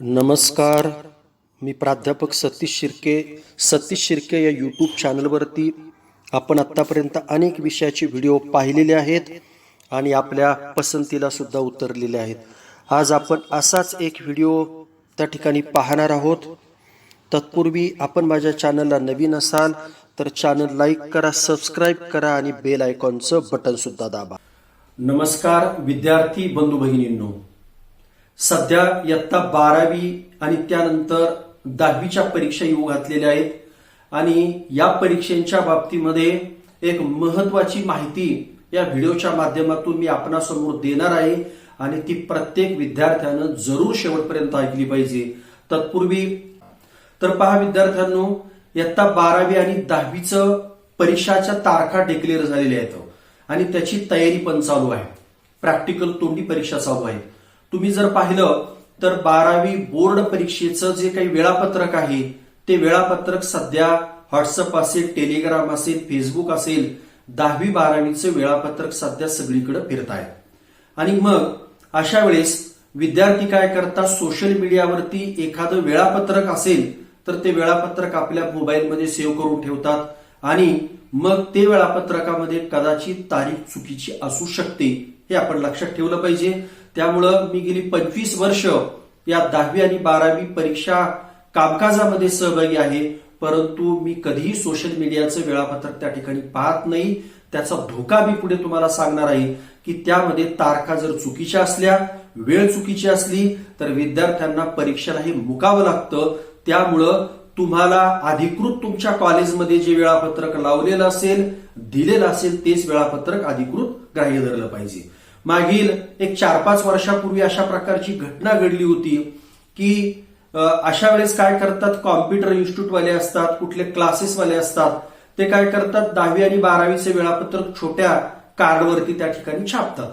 नमस्कार. मी प्राध्यापक सतीश शिर्के. सतीश शिर्के या यूट्यूब चॅनलवरती आपण आत्तापर्यंत अनेक विषयाचे व्हिडिओ पाहिलेले आहेत आणि आपल्या पसंतीला सुद्धा उतरलेले आहेत. आज आपण असाच एक व्हिडिओ त्या ठिकाणी पाहणार आहोत. तत्पूर्वी आपण माझ्या चॅनलला नवीन असाल तर चॅनल लाईक करा सबस्क्राईब करा आणि बेल आयकॉनचं बटनसुद्धा दाबा. नमस्कार विद्यार्थी बंधू भगिनींनो सध्या इयत्ता बारावी आणि त्यानंतर दहावीच्या परीक्षा येऊ घातलेल्या आहेत. आणि या परीक्षेच्या बाबतीमध्ये एक महत्वाची माहिती या व्हिडिओच्या माध्यमातून मी आपणासमोर देणार आहे आणि ती प्रत्येक विद्यार्थ्यानं जरूर शेवटपर्यंत ऐकली पाहिजे. तत्पूर्वी तर पहा विद्यार्थ्यांनो इयत्ता बारावी आणि दहावीचं परीक्षाच्या तारखा डिक्लेअर झालेल्या आहेत. आणि त्याची तयारी पण चालू आहे. प्रॅक्टिकल तोंडी परीक्षा चालू आहे. तुम्ही जर पाहिलं तर बारावी बोर्ड परीक्षेचं जे काही वेळापत्रक आहे ते वेळापत्रक सध्या व्हॉट्सअप असेल टेलिग्राम असेल फेसबुक असेल दहावी बारावीचं वेळापत्रक सध्या सगळीकडे फिरत आहे आणि मग अशा वेळेस विद्यार्थी काय करतात सोशल मीडियावरती एखादं वेळापत्रक असेल तर ते वेळापत्रक आपल्या मोबाईलमध्ये सेव्ह करून ठेवतात. आणि मग ते वेळापत्रकामध्ये कदाचित तारीख चुकीची असू शकते हे आपण लक्षात ठेवलं पाहिजे. त्यामुळं मी गेली पंचवीस वर्ष या दहावी आणि बारावी परीक्षा कामकाजामध्ये सहभागी आहे. परंतु मी कधीही सोशल मीडियाचं वेळापत्रक त्या ठिकाणी पाहत नाही. त्याचा धोका मी पुढे तुम्हाला सांगणार आहे की त्यामध्ये तारखा जर चुकीच्या असल्या वेळ चुकीची असली तर विद्यार्थ्यांना परीक्षेला हे मुकावं लागतं. त्यामुळं तुम्हाला अधिकृत तुमच्या कॉलेजमध्ये जे वेळापत्रक लावलेलं असेल दिलेलं असेल तेच वेळापत्रक अधिकृत ग्राह्य धरलं पाहिजे. मागील एक चार पाच वर्षापूर्वी अशा प्रकारची घटना घडली होती की अशा वेळेस काय करतात कॉम्प्युटर इन्स्टिट्यूटवाले असतात कुठले क्लासेसवाले असतात ते काय करतात दहावी आणि बारावीचे वेळापत्रक छोट्या कार्डवरती त्या ठिकाणी छापतात.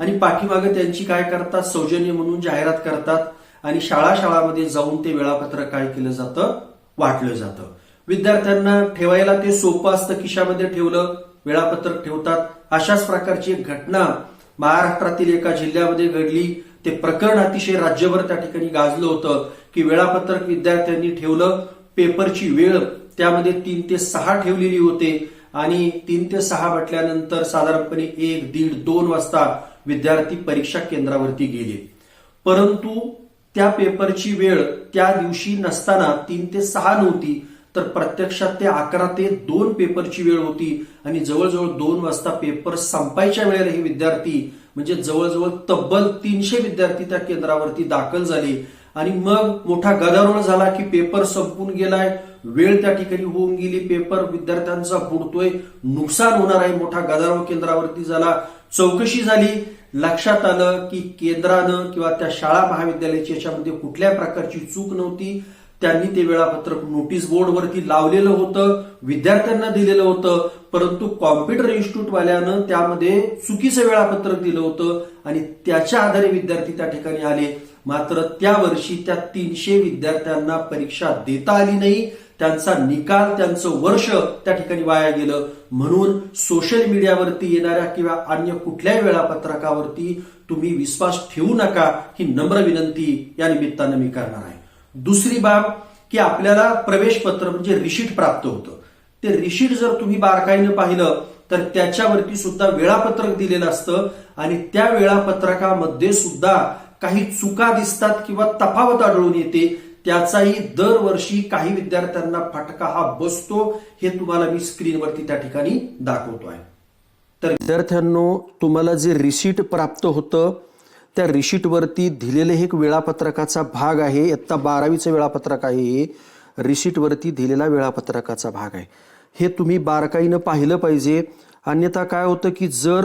आणि पाठीमागे त्यांची काय करतात सौजन्य म्हणून जाहिरात करतात आणि शाळा शाळामध्ये जाऊन ते वेळापत्रक काय केलं जातं वाटलं जातं. विद्यार्थ्यांना ठेवायला ते सोपं असतं खिशामध्ये ठेवलं वेळापत्रक ठेवतात. अशाच प्रकारची एक घटना महाराष्ट्रातील एका जिल्ह्यामध्ये घडली. ते प्रकरण अतिशय राज्यभर त्या ठिकाणी गाजलं होतं की वेळापत्रक विद्यार्थ्यांनी ठेवलं पेपरची वेळ त्यामध्ये तीन ते सहा ठेवलेली होते आणि तीन ते सहा म्हटल्यानंतर साधारणपणे एक दीड दोन वाजता विद्यार्थी परीक्षा केंद्रावरती गेले. परंतु त्या पेपरची वेळ त्या दिवशी नसताना तीन ते सहा नव्हती. तर प्रत्यक्षात ते अकरा ते दोन पेपरची वेळ होती आणि जवळजवळ दोन वाजता पेपर संपायच्या वेळेला हे विद्यार्थी म्हणजे जवळजवळ तब्बल तीनशे विद्यार्थी त्या केंद्रावरती दाखल झाले. आणि मग मोठा गदारोळ झाला की पेपर संपून गेलाय वेळ त्या ठिकाणी होऊन गेली पेपर विद्यार्थ्यांचा बुडतोय नुकसान होणार आहे मोठा गदारोळ केंद्रावरती झाला. चौकशी झाली. लक्षात आलं की केंद्रानं किंवा त्या शाळा महाविद्यालयाची याच्यामध्ये कुठल्या प्रकारची चूक नव्हती. त्यांनी ते वेळापत्रक नोटीस बोर्डवरती लावलेलं होतं विद्यार्थ्यांना दिलेलं होतं परंतु कॉम्प्युटर इन्स्टिट्यूटवाल्यानं त्यामध्ये चुकीचं वेळापत्रक दिलं होतं आणि त्याच्या आधारे विद्यार्थी त्या ठिकाणी आले. मात्र त्या वर्षी त्या तीनशे विद्यार्थ्यांना परीक्षा देता आली नाही. त्यांचा निकाल त्यांचं वर्ष त्या ठिकाणी वाया गेलं. म्हणून सोशल मीडियावरती येणाऱ्या किंवा अन्य कुठल्याही वेळापत्रकावरती तुम्ही विश्वास ठेवू नका ही नम्र विनंती या निमित्तानं मी करणार आहे. दुसरी बाब की आपल्याला प्रवेश पत्र म्हणजे रिशीट प्राप्त होतं. ते रिशीट जर तुम्ही बारकाईनं पाहिलं तर त्याच्यावरती सुद्धा वेळापत्रक दिलेलं असतं आणि त्या वेळापत्रकामध्ये सुद्धा काही चुका दिसतात किंवा तफावत आढळून येते. त्याचाही दरवर्षी काही विद्यार्थ्यांना फटका हा बसतो. हे तुम्हाला मी स्क्रीनवरती त्या ठिकाणी दाखवतो आहे तर विद्यार्थ्यांनो तुम्हाला जे रिसीट प्राप्त होतं त्या रिशीटवरती दिलेले एक वेळापत्रकाचा भाग आहे. इत्ता बारावीचं वेळापत्रक आहे हे. रिशीटवरती दिलेला वेळापत्रकाचा भाग आहे. हे तुम्ही बारकाईनं पाहिलं पाहिजे. अन्यथा काय होतं की जर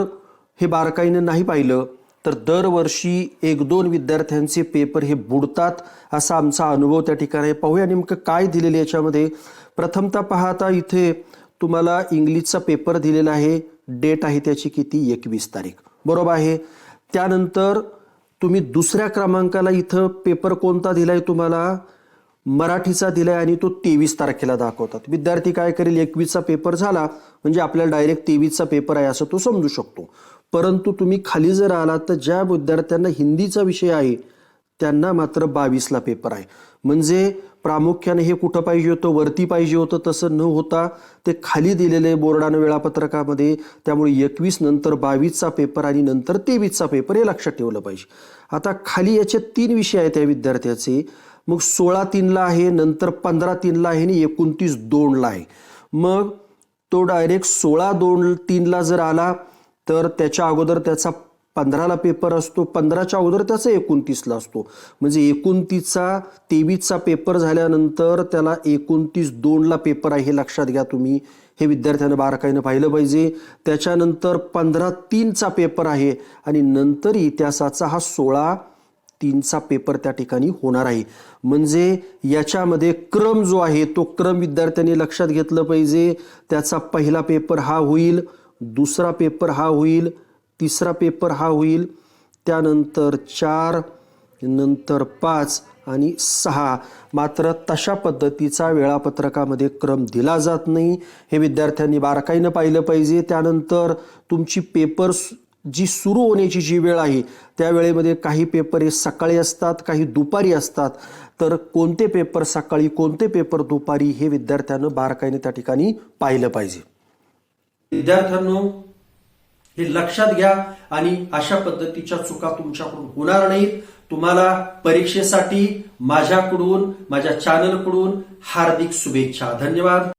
हे बारकाईनं नाही पाहिलं तर दरवर्षी एक दोन विद्यार्थ्यांचे पेपर हे बुडतात असा आमचा अनुभव त्या ठिकाणी आहे. पाहूया नेमकं काय दिलेलं याच्यामध्ये. प्रथमतः पाहता इथे तुम्हाला इंग्लिशचा पेपर दिलेला आहे. डेट आहे त्याची किती? एकवीस तारीख. बरोबर आहे. त्यानंतर तुम्ही दुसऱ्या क्रमांकाला इथं पेपर कोणता दिलाय तुम्हाला? मराठीचा दिलाय आणि तो तेवीस तारखेला दाखवतात. विद्यार्थी काय करेल? एकवीसचा पेपर झाला म्हणजे आपल्याला डायरेक्ट तेवीसचा पेपर आहे असं तो समजू शकतो. परंतु तुम्ही खाली जर आलात तर ज्या विद्यार्थ्यांना हिंदीचा विषय आहे त्यांना मात्र बावीसला पेपर आहे. म्हणजे प्रामुख्याने हे कुठं पाहिजे होतं? वरती पाहिजे होतं तसं न होता ते खाली दिलेले बोर्डानं वेळापत्रकामध्ये त्यामुळे एकवीस नंतर बावीसचा पेपर आणि नंतर तेवीसचा पेपर हे लक्षात ठेवलं पाहिजे. आता खाली याचे तीन विषय आहेत त्या विद्यार्थ्याचे. मग सोळा तीनला आहे नंतर पंधरा तीनला आहे आणि एकोणतीस दोनला आहे. मग तो डायरेक्ट सोळा दोन तीनला जर आला तर त्याच्या अगोदर त्याचा पंधराला पेपर असतो पंधराच्या अगोदर त्याचा एकोणतीसला असतो. म्हणजे एकोणतीसचा तेवीसचा पेपर झाल्यानंतर त्याला एकोणतीस दोनला पेपर आहे हे लक्षात घ्या तुम्ही. हे विद्यार्थ्यानं बारकाईनं पाहिलं पाहिजे. त्याच्यानंतर पंधरा तीनचा पेपर आहे आणि नंतर इतिहासाचा हा सोळा तीनचा पेपर त्या ठिकाणी होणार आहे. म्हणजे याच्यामध्ये क्रम जो आहे तो क्रम विद्यार्थ्यांनी लक्षात घेतलं पाहिजे. त्याचा पहिला पेपर हा होईल दुसरा पेपर हा होईल तिसरा पेपर हा होईल. त्यानंतर चार नंतर पाच आणि सहा. मात्र तशा पद्धतीचा वेळापत्रकामध्ये क्रम दिला जात नाही. हे विद्यार्थ्यांनी बारकाईनं पाहिलं पाहिजे. त्यानंतर तुमची पेपर जी सुरू होण्याची जी वेळ आहे त्या वेळेमध्ये काही पेपर हे सकाळी असतात काही दुपारी असतात. तर कोणते पेपर सकाळी कोणते पेपर दुपारी हे विद्यार्थ्यानं बारकाईने त्या ठिकाणी पाहिलं पाहिजे. विद्यार्थ्यांनो हे लक्षात घ्या आणि अशा पद्धतीच्या चुका तुमच्याकडून होणार नाहीत. तुम्हाला परीक्षेसाठी माझ्याकडून माझ्या चॅनलकडून हार्दिक शुभेच्छा. धन्यवाद.